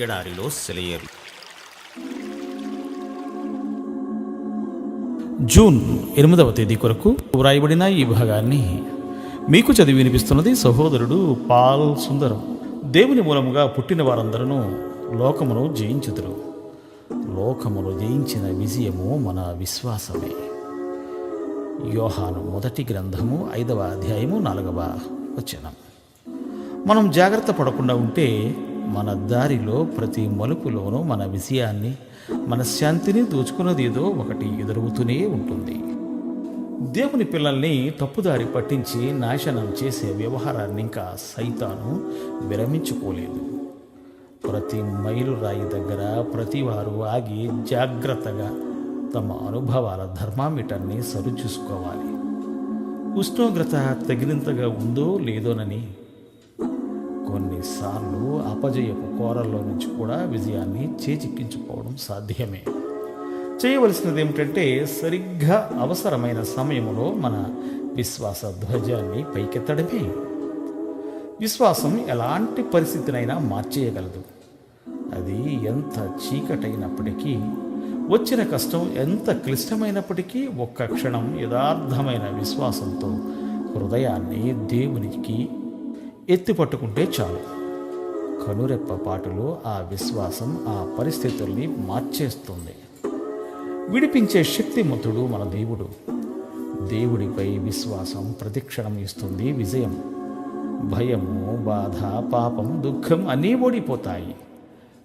ఎడారిలో సెలయేరు. జూన్ ఎనిమిదవ తేదీ కొరకు వ్రాయబడిన ఈ భాగాన్ని మీకు చదివి వినిపిస్తున్నది సహోదరుడు పాల్ సుందరం. దేవుని మూలముగా పుట్టిన వారందరూ లోకమును జయించుదురు. లోకమును జయించిన విజయము మన విశ్వాసమే. యోహాను మొదటి గ్రంథము ఐదవ అధ్యాయము నాలుగవ వచనం. మనం జాగ్రత్త పడకుండా ఉంటే మన దారిలో ప్రతి మలుపులోనూ మన విజయాన్ని మన శాంతిని దోచుకున్నది ఏదో ఒకటి ఎదురవుతూనే ఉంటుంది. దేవుని పిల్లల్ని తప్పుదారి పట్టించి నాశనం చేసే వ్యవహారాన్ని ఇంకా సైతాను విరమించుకోలేదు. ప్రతి మైలు రాయి దగ్గర ప్రతి వారు ఆగి జాగ్రత్తగా తమ అనుభవాల ధర్మామీటర్ని సరిచూసుకోవాలి. ఉష్ణోగ్రత తగినంతగా ఉందో లేదోనని కొన్నిసార్లు అపజయపు కోరల్లో నుంచి కూడా విజయాన్ని చేజిక్కించుకోవడం సాధ్యమే. చేయవలసినది ఏమిటంటే సరిగ్గా అవసరమైన సమయంలో మన విశ్వాస ధ్వజాన్ని పైకెత్తడమే. విశ్వాసం ఎలాంటి పరిస్థితినైనా మార్చేయగలదు. అది ఎంత చీకటైనప్పటికీ వచ్చిన కష్టం ఎంత క్లిష్టమైనప్పటికీ ఒక్క క్షణం యథార్థమైన విశ్వాసంతో హృదయాన్ని దేవునికి ఎత్తి పట్టుకుంటే చాలు. కనురెప్ప పాటులో ఆ విశ్వాసం ఆ పరిస్థితుల్ని మార్చేస్తుంది. విడిపించే శక్తిమంతుడు మన దేవుడు. దేవుడిపై విశ్వాసం ప్రతిక్షణం ఇస్తుంది విజయం. భయము బాధ పాపం దుఃఖం అన్నీ ఓడిపోతాయి.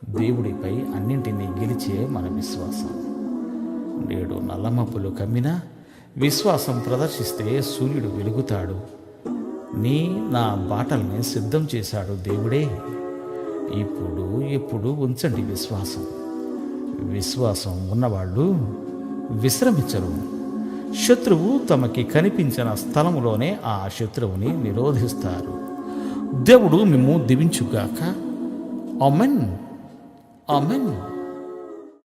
దేవుడిపై అన్నింటినీ గెలిచే మన విశ్వాసం. నేడు నల్లమప్పులు కమ్మినా విశ్వాసం ప్రదర్శిస్తే సూర్యుడు వెలుగుతాడు. నీ నా బాటల్ని సిద్ధం చేశాడు దేవుడే. ఇప్పుడు ఎప్పుడు ఉంచండి విశ్వాసం. విశ్వాసం ఉన్నవాళ్ళు విశ్రమించరు. శత్రువు తమకి కనిపించిన స్థలములోనే ఆ శత్రువుని నిరోధిస్తారు. దేవుడు మేము దివించుగాక. Amen amen